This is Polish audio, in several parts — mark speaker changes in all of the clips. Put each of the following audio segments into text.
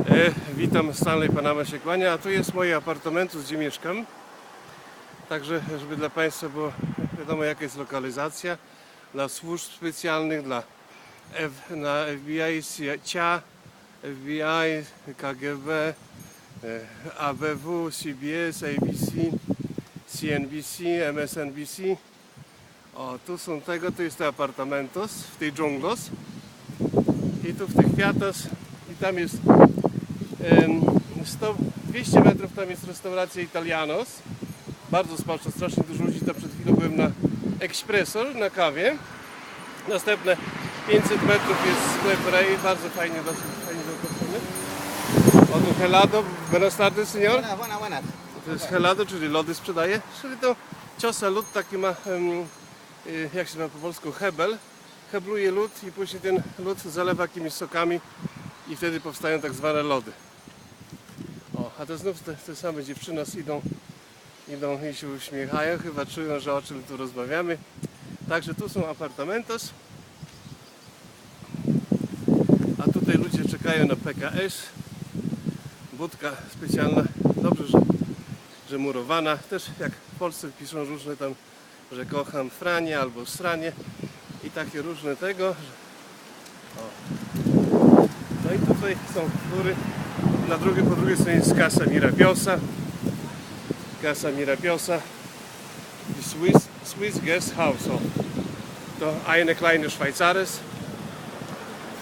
Speaker 1: E, witam, Stanley Panama się kłania, a tu jest moje apartamentu, gdzie mieszkam. Także, żeby dla Państwa było wiadomo jaka jest lokalizacja dla służb specjalnych, dla F, na FBI, CIA, FBI, KGB, e, ABW, CBS, ABC, CNBC, MSNBC. O, tu są tego, to jest te apartamentos w tej dżunglos. I tu w tych kwiatos i tam jest 100, 200 metrów tam jest restauracja Italianos. Bardzo smaczna, strasznie dużo ludzi. Tam przed chwilą byłem na Espresso, na kawie. Następne 500 metrów jest sklep bardzo fajnie, dosyć fajnie zaopatrzony. O tu helado, buenas tardes señor.
Speaker 2: Buenas, buenas.
Speaker 1: To jest helado, czyli lody sprzedaje. Czyli to ciosa lód taki ma, y, jak się nazywa po polsku, hebel. Hebluje lód i później ten lód zalewa jakimiś sokami i wtedy powstają tak zwane lody. A to znów te, te same dziewczyny idą, idą i się uśmiechają, chyba czują, że o czym tu rozmawiamy. Także tu są apartamentos. A tutaj ludzie czekają na PKS. Budka specjalna. Dobrze, że że murowana. Też jak w Polsce piszą różne tam, że kocham Franie albo Sranie i takie różne tego. O. No i tutaj są góry. Na drugiej, po drugiej stronie jest Casa Mirabiosa. Casa Mirabiosa. i Swiss, Swiss Guest House. O. To eine kleine Schweizares.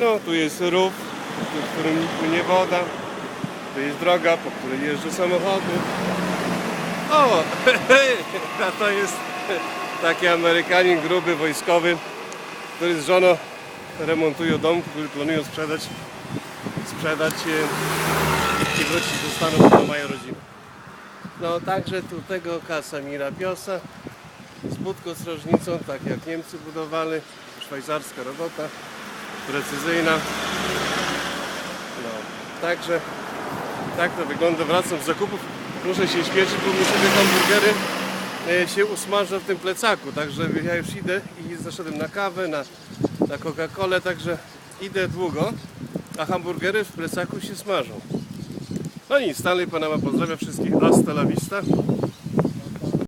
Speaker 1: No, tu jest rów, w którym płynie woda. Tu jest droga, po której jeżdżą samochody. O, a to jest taki Amerykanin gruby, wojskowy, który z żoną remontują dom, który planują sprzedać, sprzedać i wrócić do Stanów, bo mają rodzinę. No także tu tego kasa Mirabiosa z budką strażnicą, tak jak Niemcy budowali, szwajcarska robota, precyzyjna. No, także tak to wygląda. Wracam z zakupów. Muszę się śpieszyć, bo mi sobie hamburgery e, się usmażą w tym plecaku. Także ja już idę i zaszedłem na kawę, na, na Coca-Colę, także idę długo, a hamburgery w plecaku się smażą. No nic, Stanley Panama pozdrawia wszystkich. Hasta la vista.